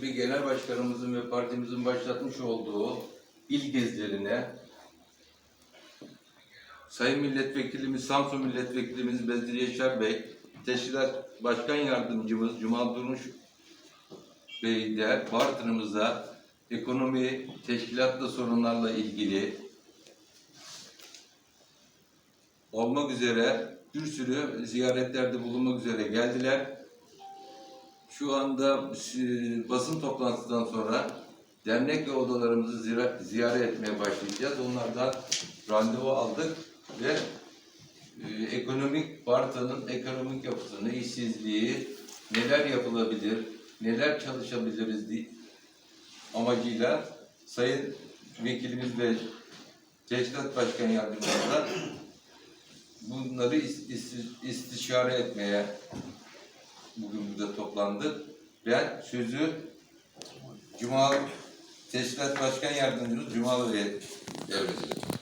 gibi genel başkanımızın ve partimizin başlatmış olduğu il gezilerine Sayın Milletvekilimiz, Samsun Milletvekilimiz Bezdir Yaşar Bey, Teşkilat Başkan Yardımcımız Cumal Durmuş Bey de Bartın'ımıza ekonomi, teşkilatla sorunlarla ilgili olmak üzere bir sürü ziyaretlerde bulunmak üzere geldiler. Şu anda e, basın toplantısından sonra dernek ve odalarımızı ziyaret etmeye başlayacağız. Onlardan randevu aldık ve e, ekonomik Bartın'ın ekonomik yapısını, işsizliği, neler yapılabilir, neler çalışabiliriz diye amacıyla Sayın Vekilimiz ve Teşkilat Başkan Yardımcımızla bunları is- is- istişare etmeye bugün burada toplandık. Ben sözü Cuma Teşkilat Başkan Yardımcımız Cuma Bey'e devrediyorum.